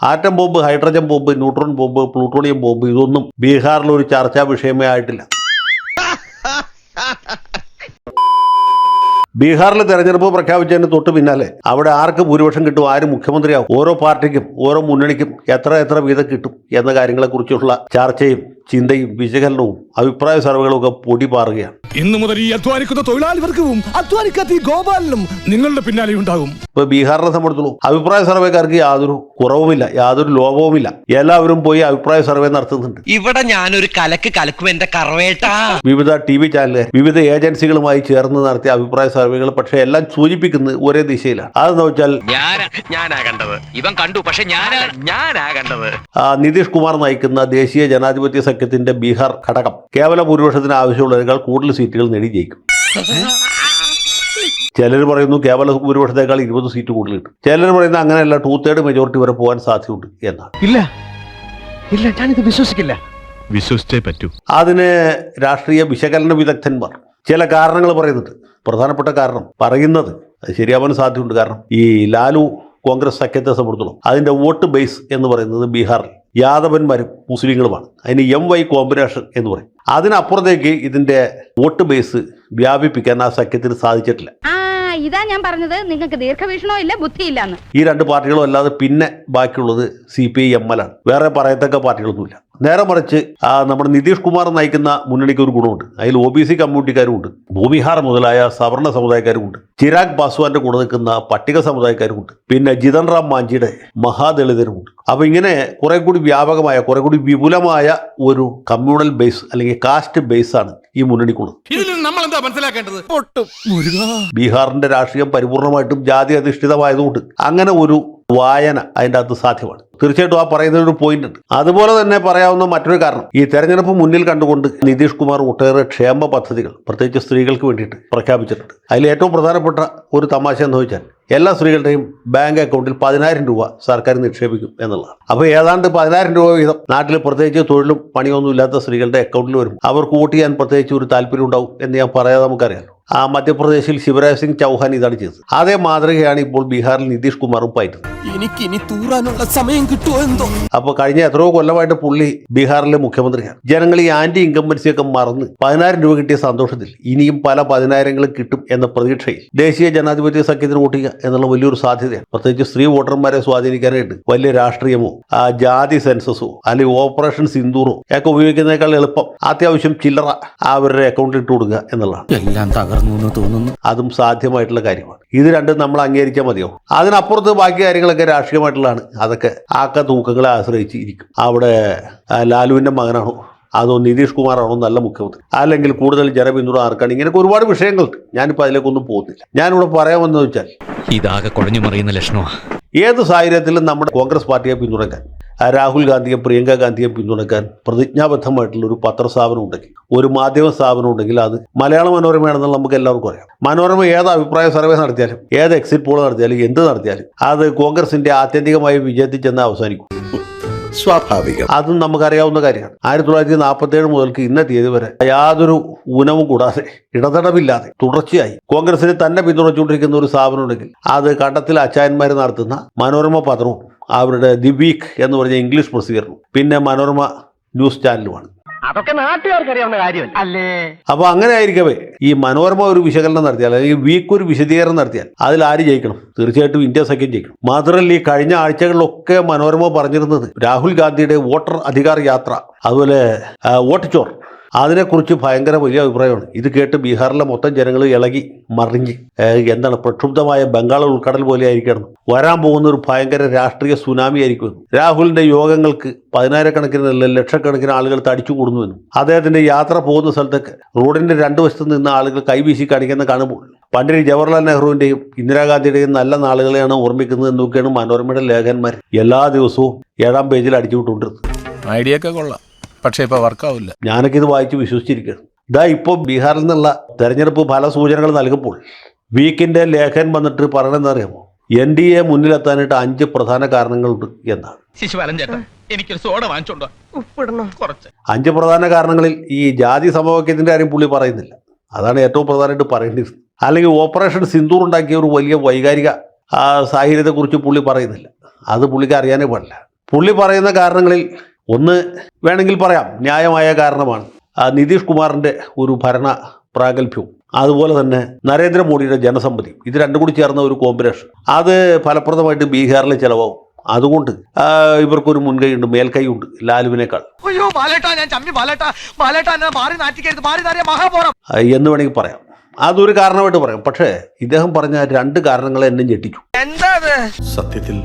Atom bomb hydrogen bomb neutron bomb plutonium bomb ഇതൊന്നും ബീഹാറിൽ ഒരു ചർച്ചാ വിഷയമേ ആയിട്ടില്ല. ബീഹാറിലെ തെരഞ്ഞെടുപ്പ് പ്രഖ്യാപിച്ചതിന് തൊട്ട് പിന്നാലെ അവിടെ ആർക്ക് ഭൂരിപക്ഷം കിട്ടും ആര് മുഖ്യമന്ത്രിയാവും ഓരോ പാർട്ടിക്കും ഓരോ മുന്നണിക്കും എത്ര എത്ര വീതം കിട്ടും എന്ന കാര്യങ്ങളെക്കുറിച്ചുള്ള ചർച്ചയും ചിന്തയും വിശകലനവും അഭിപ്രായ സർവേകളും ഒക്കെ പൊടി പാറുകയാണ്. ഇന്നു മുതൽ ഈ അധ്വാനിക്കുന്ന തൊഴിലാളി വർഗവും അധ്വാനിക്കാത്ത ഈ ഗോപാലനും നിങ്ങളുടെ പിന്നാലെ ഉണ്ടാകും. ഇപ്പൊ ബീഹാറിനെ സംബന്ധിച്ചോളൂ അഭിപ്രായ സർവേക്കാർക്ക് യാതൊരു കുറവുമില്ല യാതൊരു ലോപവുമില്ല എല്ലാവരും പോയി അഭിപ്രായ സർവേ നടത്തുന്നുണ്ട്. ഇവിടെ ഞാനൊരു കലക്ക് കലക്കും എന്റെ കറവേട്ടാ. വിവിധ ടി വി ചാനലുകാർ വിവിധ ഏജൻസികളുമായി ചേർന്ന് നടത്തിയ അഭിപ്രായ സർവേകൾ പക്ഷെ എല്ലാം സൂചിപ്പിക്കുന്നത് ഒരേ ദിശയിലാണ്. അതെന്ന് വെച്ചാൽ ഞാൻ ഞാനാ കണ്ടത് ഇവൻ കണ്ടു പക്ഷെ ഞാനാ ഞാനാ കണ്ടത് ആ, നിതീഷ് കുമാർ നയിക്കുന്ന ദേശീയ ജനാധിപത്യ സഖ്യത്തിന്റെ ബീഹാർ ഘടകം. കേവല ഭൂരിപക്ഷത്തിന് ആവശ്യമുള്ളതിനേക്കാൾ കൂടുതൽ സീറ്റുകൾ നേടി ജയിക്കും. ചിലർ പറയുന്നു കേവല ഭൂരിപക്ഷത്തേക്കാൾ ഇരുപത് സീറ്റ് കൂടുതൽ കിട്ടും. ചിലർ പറയുന്നു അങ്ങനെയല്ല ടൂ തേർഡ് മെജോറിറ്റി വരെ പോകാൻ സാധ്യതയുണ്ട് എന്നാണ്. ഇല്ല. ഇല്ല ഞാനിത് വിശ്വസിക്കില്ല. വിശ്വസിച്ചേ പറ്റൂ. അതിന് രാഷ്ട്രീയ വിശകലന വിദഗ്ധന്മാർ ചില കാരണങ്ങൾ പറയുന്നുണ്ട്. പ്രധാനപ്പെട്ട കാരണം പറയുന്നത് അത് ശരിയാവാൻ സാധ്യതയുണ്ട്. കാരണം ഈ ലാലു കോൺഗ്രസ് സഖ്യത്തെ സംബന്ധിച്ചിടത്തോളം അതിന്റെ വോട്ട് ബേസ് എന്ന് പറയുന്നത് ബീഹാറിൽ. യാദവന്മാരും മുസ്ലിങ്ങളുമാണ്. അതിന് എം വൈ കോമ്പിനേഷൻ എന്ന് പറയും. അതിനപ്പുറത്തേക്ക് ഇതിന്റെ വോട്ട് ബേസ് വ്യാപിപ്പിക്കാൻ ആ സഖ്യത്തിന് സാധിച്ചിട്ടില്ല. ഇതാ ഞാൻ പറഞ്ഞത്. നിങ്ങൾക്ക് ദീർഘവീക്ഷണോ ഇല്ല ബുദ്ധിയില്ല ഈ രണ്ട് പാർട്ടികളും അല്ലാതെ പിന്നെ ബാക്കിയുള്ളത് C P I M L ആണ്. വേറെ പറയത്തക്ക പാർട്ടികളൊന്നുമില്ല. നേരെ മറിച്ച് ആ, നമ്മുടെ നിതീഷ് കുമാർ നയിക്കുന്ന മുന്നണിക്ക് ഒരു ഗുണമുണ്ട്. അതിൽ ഒ ബി സി കമ്മ്യൂണിറ്റിക്കാരും ഉണ്ട് ഭൂമിഹാർ മുതലായ സവർണ സമുദായക്കാരും ഉണ്ട് ചിരാഗ് പാസ്വാന്റെ കൂടെ നിൽക്കുന്ന പട്ടിക സമുദായക്കാരും ഉണ്ട് പിന്നെ ജിതൻ റാം മാഞ്ചിയുടെ മഹാദളിതരുമുണ്ട്. അപ്പോൾ ഇങ്ങനെ കുറെ കൂടി വ്യാപകമായ കുറെ കൂടി വിപുലമായ ഒരു കമ്മ്യൂണൽ ബേസ് അല്ലെങ്കിൽ കാസ്റ്റ് ബേസ് ആണ് ഈ മുന്നണിക്കുള്ളത്. നമ്മൾ എന്താ മനസ്സിലാക്കേണ്ടത്? പൊട്ടും. ബീഹാറിന്റെ രാഷ്ട്രീയം പരിപൂർണമായിട്ടും ജാതി അധിഷ്ഠിതമായതുകൊണ്ട് അങ്ങനെ ഒരു വായന അതിന്റെ അകത്ത് സാധ്യമാണ്. തീർച്ചയായിട്ടും ആ പറയുന്ന ഒരു പോയിന്റ് ഉണ്ട്. അതുപോലെ തന്നെ പറയാവുന്ന മറ്റൊരു കാരണം. ഈ തെരഞ്ഞെടുപ്പ് മുന്നിൽ കണ്ടുകൊണ്ട് നിതീഷ് കുമാർ ഒട്ടേറെ ക്ഷേമ പദ്ധതികൾ പ്രത്യേകിച്ച് സ്ത്രീകൾക്ക് വേണ്ടിയിട്ട് പ്രഖ്യാപിച്ചിട്ടുണ്ട്. അതിൽ ഏറ്റവും പ്രധാനപ്പെട്ട ഒരു തമാശ എന്ന് വെച്ചാൽ എല്ലാ സ്ത്രീകളുടെയും ബാങ്ക് അക്കൗണ്ടിൽ പതിനായിരം രൂപ സർക്കാർ നിക്ഷേപിക്കും എന്നുള്ളതാണ്. അപ്പോൾ ഏതാണ്ട് പതിനായിരം രൂപ വീതം നാട്ടിൽ പ്രത്യേകിച്ച് തൊഴിലും പണിയൊന്നും ഇല്ലാത്ത സ്ത്രീകളുടെ അക്കൗണ്ടിൽ വരും. അവർക്ക് വോട്ട് ചെയ്യാൻ പ്രത്യേകിച്ച് ഒരു താല്പര്യം ഉണ്ടാവും എന്ന് ഞാൻ പറയാതെ നമുക്കറിയാമല്ലോ ആ മധ്യപ്രദേശിൽ ശിവരാജ് സിംഗ് ചൗഹാൻ ഇതാണ് ചെയ്തത്. അതേ മാതൃകയാണ് ഇപ്പോൾ ബീഹാറിൽ നിതീഷ് കുമാറും പയറ്റുന്നത്. എനിക്ക് ഇനി തൂറാനുള്ള സമയം കിട്ടുമോ എന്തോ അപ്പോൾ കഴിഞ്ഞ എത്രയോ കൊല്ലമായിട്ട് പുള്ളി ബീഹാറിലെ മുഖ്യമന്ത്രിയാണ് ജനങ്ങൾ ഈ ആന്റി ഇൻകംബൻസിയൊക്കെ മറന്ന് പതിനായിരം രൂപ കിട്ടിയ സന്തോഷത്തിൽ ഇനിയും പല പതിനായിരങ്ങളും കിട്ടും എന്ന പ്രതീക്ഷയിൽ ദേശീയ ജനാധിപത്യ സഖ്യത്തിന് വോട്ട് ചെയ്യുക എന്നുള്ള വലിയൊരു സാധ്യതയാണ്. പ്രത്യേകിച്ച് സ്ത്രീ വോട്ടർമാരെ സ്വാധീനിക്കാനായിട്ട് വലിയ രാഷ്ട്രീയമോ ആ ജാതി സെൻസസോ അല്ലെങ്കിൽ ഓപ്പറേഷൻ സിന്ദൂറോ ഒക്കെ ഉപയോഗിക്കുന്നതിനേക്കാൾ എളുപ്പം അത്യാവശ്യം ചില്ലറ അവരുടെ അക്കൗണ്ടിൽ ഇട്ട് കൊടുക്കുക എന്നുള്ളതാണ്. എല്ലാം തകർന്നു എന്ന് തോന്നുന്നു. അതും സാധ്യമായിട്ടുള്ള കാര്യമാണ്. ഇത് രണ്ടും നമ്മൾ അംഗീകരിച്ചാൽ മതിയോ? അതിനപ്പുറത്ത് ബാക്കി കാര്യങ്ങളൊക്കെ രാഷ്ട്രീയമായിട്ടുള്ളതാണ്. അതൊക്കെ ആക്ക തൂക്കങ്ങളെ ആശ്രയിച്ച് ഇരിക്കും അവിടെ ലാലുവിന്റെ മകനാണോ? അതോ നിതീഷ് കുമാറാണോ? നല്ല മുഖ്യമന്ത്രി. അല്ലെങ്കിൽ കൂടുതൽ ജനപിന്തുണ ആർക്കാണ്? ഇങ്ങനെയൊക്കെ ഒരുപാട് വിഷയങ്ങളുണ്ട്. ഞാനിപ്പോൾ അതിലേക്കൊന്നും പോകുന്നില്ല ഞാനിവിടെ പറയാമെന്ന് വെച്ചാൽ ഇതാകെ കുഴഞ്ഞു മറിയുന്ന ലക്ഷണമാ. ഏത് സാഹചര്യത്തിലും നമ്മുടെ കോൺഗ്രസ് പാർട്ടിയെ പിന്തുണയ്ക്കാൻ രാഹുൽ ഗാന്ധിയെ പ്രിയങ്ക ഗാന്ധിയെ പിന്തുണയ്ക്കാൻ പ്രതിജ്ഞാബദ്ധമായിട്ടുള്ള ഒരു പത്രസ്ഥാപനം ഉണ്ടെങ്കിൽ ഒരു മാധ്യമ സ്ഥാപനം ഉണ്ടെങ്കിൽ അത് മലയാള മനോരമയാണെന്നുള്ള നമുക്ക് എല്ലാവർക്കും അറിയാം. മനോരമ ഏത് അഭിപ്രായ സർവേ നടത്തിയാലും ഏത് എക്സിറ്റ് പോൾ നടത്തിയാലും എന്ത് നടത്തിയാലും അത് കോൺഗ്രസിന്റെ ആത്യന്തികമായി വിജയത്തിൽ ചെന്ന് അവസാനിക്കും. സ്വാഭാവികം. അതും നമുക്കറിയാവുന്ന കാര്യമാണ്. ആയിരത്തി തൊള്ളായിരത്തി നാൽപ്പത്തി ഏഴ് മുതൽക്ക് ഇന്ന തീയതി വരെ യാതൊരു ഊനവും കൂടാതെ ഇടതടവില്ലാതെ തുടർച്ചയായി കോൺഗ്രസിനെ തന്നെ പിന്തുണച്ചുകൊണ്ടിരിക്കുന്ന ഒരു സ്ഥാപനം ഉണ്ടെങ്കിൽ അത് കണ്ടത്തിൽ അച്ചായന്മാർ നടത്തുന്ന മനോരമ പത്രവും അവരുടെ ദി വീക്ക് എന്ന് പറഞ്ഞ ഇംഗ്ലീഷ് പ്രസിദ്ധീകരണവും പിന്നെ മനോരമ ന്യൂസ് ചാനലുമാണ്. അതൊക്കെ നാട്ടുകാർക്ക് അറിയാവുന്ന കാര്യമല്ല? അല്ലേ? അപ്പൊ അങ്ങനെ ആയിരിക്കവേ ഈ മനോരമ ഒരു വിശകലനം നടത്തിയാൽ അല്ലെങ്കിൽ വീക്ക് ഒരു വിശദീകരണം നടത്തിയാൽ അതിൽ ആര് ജയിക്കണം? തീർച്ചയായിട്ടും ഇന്ത്യ സഖ്യം ജയിക്കണം. മാത്രമല്ല ഈ കഴിഞ്ഞ ആഴ്ചകളിലൊക്കെ മനോരമ പറഞ്ഞിരുന്നത് രാഹുൽ ഗാന്ധിയുടെ വോട്ടർ അധികാർ യാത്ര അതുപോലെ വോട്ട് ചോർ. അതിനെക്കുറിച്ച് ഭയങ്കര വലിയ അഭിപ്രായമാണ്. ഇത് കേട്ട് ബീഹാറിലെ മൊത്തം ജനങ്ങൾ ഇളകി മറിഞ്ഞ്. എന്താണ് പ്രക്ഷുബ്ധമായ ബംഗാൾ ഉൾക്കടൽ പോലെ ആയിരിക്കണം. വരാൻ പോകുന്ന ഒരു ഭയങ്കര രാഷ്ട്രീയ സുനാമി ആയിരിക്കും രാഹുലിന്റെ യോഗങ്ങൾക്ക് പതിനായിരക്കണക്കിന് ലക്ഷക്കണക്കിന് ആളുകൾ തടിച്ചു കൂടുന്നുവെന്നും അദ്ദേഹത്തിന്റെ യാത്ര പോകുന്ന സ്ഥലത്തൊക്കെ റോഡിന്റെ രണ്ടു വശത്ത് നിന്ന് ആളുകൾ കൈവീശി കാണിക്കുന്ന കാണുമ്പോൾ പണ്ഡിറ്റ് ജവഹർലാൽ നെഹ്റുവിന്റെയും ഇന്ദിരാഗാന്ധിയുടെയും നല്ല നാളുകളെയാണ് ഓർമ്മിക്കുന്നത് എന്നൊക്കെയാണ് മനോരമയുടെ ലേഖന്മാർ എല്ലാ ദിവസവും ഏഴാം പേജിൽ അടിച്ചു വിട്ടുകൊണ്ടിരുന്നത് ഐഡിയ ഒക്കെ കൊള്ളാം. പക്ഷെ ഇപ്പൊ വർക്കാവില്ല. ഞാനൊക്കെ ഇത് വായിച്ച് വിശ്വസിച്ചിരിക്കുകയാണ്. ഇതാ ഇപ്പോൾ ബീഹാറിൽ നിന്നുള്ള തെരഞ്ഞെടുപ്പ് ഫല സൂചനകൾ നൽകുമ്പോൾ വീക്കിന്റെ ലേഖൻ വന്നിട്ട് പറയണമെന്ന് അറിയാമോ എൻ ഡി എ മുന്നിലെത്താനായിട്ട് അഞ്ച് പ്രധാന കാരണങ്ങളുണ്ട് എന്നാണ്. ശിശുപാലൻ ചേട്ടാ എനിക്കൊരു സോഡ വാങ്ങിച്ചോണ്ടോ ഉപ്പിടണം? കുറച്ച്. അഞ്ച് പ്രധാന കാരണങ്ങളിൽ ഈ ജാതി സമവാക്യത്തിന്റെ കാര്യം പുള്ളി പറയുന്നില്ല. അതാണ് ഏറ്റവും പ്രധാനമായിട്ട് പറയേണ്ടത്. അല്ലെങ്കിൽ ഓപ്പറേഷൻ സിന്ദൂർ ഉണ്ടാക്കിയ ഒരു വലിയ വൈകാരിക ആ, സാഹചര്യത്തെക്കുറിച്ച് പുള്ളി പറയുന്നില്ല. അത് പുള്ളിക്ക് അറിയാനേ പാടില്ല. പുള്ളി പറയുന്ന കാരണങ്ങളിൽ ഒന്ന് വേണമെങ്കിൽ പറയാം ന്യായമായ കാരണമാണ്. നിതീഷ് കുമാറിന്റെ ഒരു ഭരണ പ്രാഗൽഭ്യവും അതുപോലെ തന്നെ നരേന്ദ്രമോദിയുടെ ജനസമ്മതി ഇത് രണ്ടും കൂടി ചേർന്ന ഒരു കോമ്പിനേഷൻ. അത് ഫലപ്രദമായിട്ട് ബീഹാറിൽ ചിലവാകും. അതുകൊണ്ട് ഇവർക്കൊരു മുൻകൈയുണ്ട് മേൽക്കൈയുണ്ട് ലാലുവിനേക്കാൾ. എന്നെ വേണമെങ്കിൽ പറയാം. അതൊരു കാരണമായിട്ട് പറയാം. പക്ഷേ ഇദ്ദേഹം പറഞ്ഞ രണ്ട് കാരണങ്ങളെ എന്നെ ഞെട്ടിച്ചു. എന്താ സത്യത്തിൽ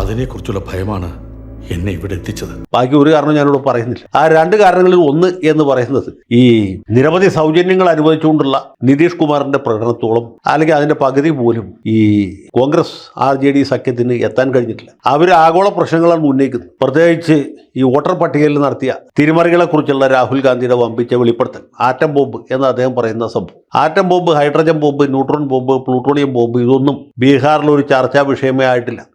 അതിനെക്കുറിച്ചുള്ള ഭയമാണ് എന്നെ ഇവിടെ എത്തിച്ചത്. ബാക്കി ഒരു കാരണം ഞാനിവിടെ പറയുന്നില്ല. ആ രണ്ട് കാരണങ്ങളിൽ ഒന്ന് എന്ന് പറയുന്നത് ഈ നിരവധി സൗജന്യങ്ങൾ അനുവദിച്ചുകൊണ്ടുള്ള നിതീഷ് കുമാറിന്റെ പ്രകടനത്തോളം അല്ലെങ്കിൽ അതിന്റെ പകുതി പോലും ഈ കോൺഗ്രസ് ആർ ജെ ഡി സഖ്യത്തിന് എത്താൻ കഴിഞ്ഞിട്ടില്ല. അവർ ആഗോള പ്രശ്നങ്ങളാണ് ഉന്നയിക്കുന്നത്. പ്രത്യേകിച്ച് ഈ വോട്ടർ പട്ടികയിൽ നടത്തിയ തിരിമറികളെ കുറിച്ചുള്ള രാഹുൽ ഗാന്ധിയുടെ വമ്പിച്ച വെളിപ്പെടുത്തൽ ആറ്റം ബോംബ് എന്ന് അദ്ദേഹം പറയുന്ന സംഭവം. Atom bomb hydrogen bomb neutron bomb plutonium bomb ഇതൊന്നും ബീഹാറിൽ ഒരു ചർച്ചാ വിഷയമേ ആയിട്ടില്ല.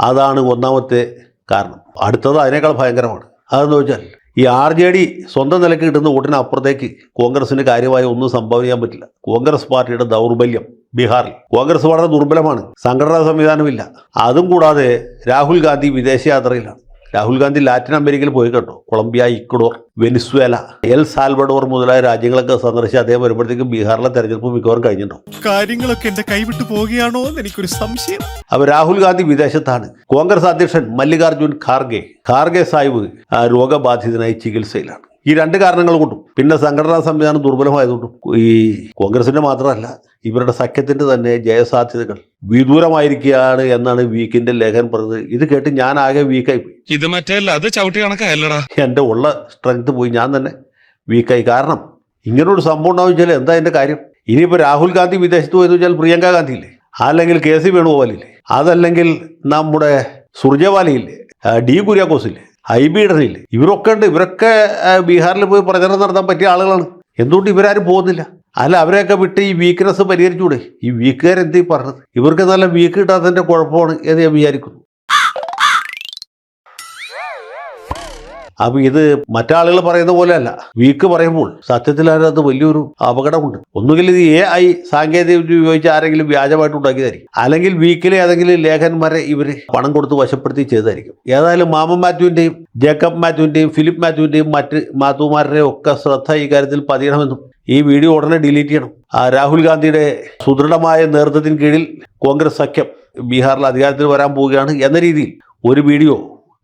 അതാണ് ഒന്നാമത്തെ കാരണം. അടുത്തത് അതിനേക്കാൾ ഭയങ്കരമാണ്. അതെന്ന് വെച്ചാൽ ഈ ആർ ജെ ഡി സ്വന്തം നിലയ്ക്ക് കിട്ടുന്ന വോട്ടിന് അപ്പുറത്തേക്ക് കോൺഗ്രസിന് കാര്യമായി ഒന്നും സംഭാവന ചെയ്യാൻ പറ്റില്ല. കോൺഗ്രസ് പാർട്ടിയുടെ ദൗർബല്യം ബീഹാറിൽ. കോൺഗ്രസ് വളരെ ദുർബലമാണ്. സംഘടനാ സംവിധാനമില്ല. അതും കൂടാതെ രാഹുൽ ഗാന്ധി വിദേശയാത്രയിലാണ്. രാഹുൽ ഗാന്ധി ലാറ്റിൻ അമേരിക്കയിൽ പോയി കേട്ടോ. Colombia Ecuador Venezuela El Salvador മുതലായ രാജ്യങ്ങളൊക്കെ സന്ദർശിച്ച് അദ്ദേഹം വരുമ്പോഴത്തേക്കും ബീഹാറിലെ തെരഞ്ഞെടുപ്പ് മിക്കവാറും കഴിഞ്ഞിട്ടുണ്ടാവും കാര്യങ്ങളൊക്കെ എന്റെ കൈവിട്ട് പോവുകയാണോ എന്ന് എനിക്കൊരു സംശയം. അവ രാഹുൽ ഗാന്ധി വിദേശത്താണ്. കോൺഗ്രസ് അധ്യക്ഷൻ മല്ലികാർജുൻ ഖാർഗെ ഖാർഗെ സാഹിബ് രോഗബാധിതനായി ചികിത്സയിലാണ്. ഈ രണ്ട് കാരണങ്ങൾ കൊണ്ടും. പിന്നെ സംഘടനാ സംവിധാനം ദുർബലമായതുകൊണ്ടും ഈ കോൺഗ്രസിന്റെ മാത്രമല്ല ഇവരുടെ സഖ്യത്തിന്റെ തന്നെ ജയസാധ്യതകൾ വിദൂരമായിരിക്കുകയാണ് എന്നാണ് വീക്കിന്റെ ലേഖൻ പറഞ്ഞത്. ഇത് കേട്ട് ഞാൻ ആകെ വീക്കായി പോയി. ഇത് മറ്റേ അത് ചവിട്ടി കണക്കായല്ലടാ. എന്റെ ഉള്ള സ്ട്രെങ്ത് പോയി ഞാൻ തന്നെ വീക്കായി. കാരണം ഇങ്ങനൊരു സംഭവം ഉണ്ടാവും വെച്ചാൽ എന്താ എന്റെ കാര്യം? ഇനിയിപ്പോൾ രാഹുൽ ഗാന്ധി വിദേശത്ത് പോയെന്ന് വെച്ചാൽ പ്രിയങ്ക ഗാന്ധി ഇല്ലേ? അല്ലെങ്കിൽ കെ സി വേണുഗോപാലില്ലേ അതല്ലെങ്കിൽ നമ്മുടെ സുർജവാലയില്ലേ ഡി കുര്യാക്കോസ് ഹൈബീഡനില്ലേ ഇവരൊക്കെ ഉണ്ട്. ഇവരൊക്കെ ബീഹാറിൽ പോയി പ്രചരണം നടത്താൻ പറ്റിയ ആളുകളാണ്. എന്തുകൊണ്ട് ഇവരാരും പോകുന്നില്ല? അല്ല അവരെയൊക്കെ വിട്ട് ഈ വീക്ക്നെസ് പരിഹരിച്ചുകൂടെ? ഈ വീക്കുകാരെന്തീ പറഞ്ഞത്? ഇവർക്ക് നല്ല വീക്ക് കിട്ടാത്തതിന്റെ കുഴപ്പമാണ് എന്ന് ഞാൻ വിചാരിക്കുന്നു. അപ്പൊ ഇത് മറ്റാളുകൾ പറയുന്ന പോലെയല്ല. വീക്ക് പറയുമ്പോൾ സത്യത്തിൽ അതിനകത്ത് വലിയൊരു അപകടമുണ്ട്. ഒന്നുകിൽ ഇത് എ ഐ സാങ്കേതിക ഉപയോഗിച്ച് ആരെങ്കിലും വ്യാജമായിട്ട് ഉണ്ടാക്കിയതായിരിക്കും. അല്ലെങ്കിൽ വീക്കിലെ ഏതെങ്കിലും ലേഖന്മാരെ ഇവർ പണം കൊടുത്ത് വശപ്പെടുത്തി ചെയ്തായിരിക്കും ഏതായാലും മാമൻ മാത്യുവിന്റെയും ജേക്കബ് മാത്യുവിന്റെയും ഫിലിപ്പ് മാത്യുവിന്റെയും മറ്റ് മാത്തുമാരുടെയും ഒക്കെ ശ്രദ്ധ ഈ കാര്യത്തിൽ പതിയണമെന്നും ഈ വീഡിയോ ഉടനെ ഡിലീറ്റ് ചെയ്യണം. രാഹുൽ ഗാന്ധിയുടെ സുദൃഢമായ നേതൃത്വത്തിന് കീഴിൽ കോൺഗ്രസ് സഖ്യം ബീഹാറിൽ അധികാരത്തിൽ വരാൻ പോവുകയാണ് എന്ന രീതിയിൽ ഒരു വീഡിയോ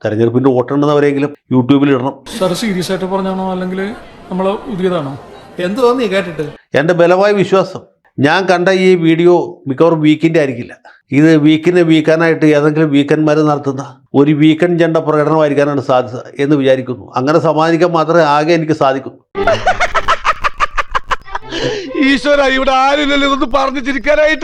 തെരഞ്ഞെടുപ്പിന്റെ വോട്ടെണ്ണുന്നവരെങ്കിലും യൂട്യൂബിൽ ഇടണം. സാർ സീരിയസ് ആയിട്ട് പറഞ്ഞാണോ? അല്ലെങ്കിൽ നമ്മൾ പുതിയതാണോ? എന്ത് തോന്നി കേട്ടിട്ട്? എന്റെ ബലമായ വിശ്വാസം. ഞാൻ കണ്ട ഈ വീഡിയോ മിക്കവാറും വീക്കിന്റെ ആയിരിക്കില്ല. ഇത് വീക്കിനെ വീക്കാനായിട്ട് ഏതെങ്കിലും വീക്കന്മാർ നടത്തുന്ന ഒരു വീക്കൻ ജണ്ട പ്രകടനമായിരിക്കാനാണ് സാധ്യത എന്ന് വിചാരിക്കുന്നു. അങ്ങനെ സമാധാനിക്കാൻ മാത്രമേ ആകെ എനിക്ക് സാധിക്കൂ. ഈശ്വര ഇവിടെ ആരില്ലല്ലോ ഇതൊന്ന് പറഞ്ഞു ചിരിക്കാനായിട്ട്.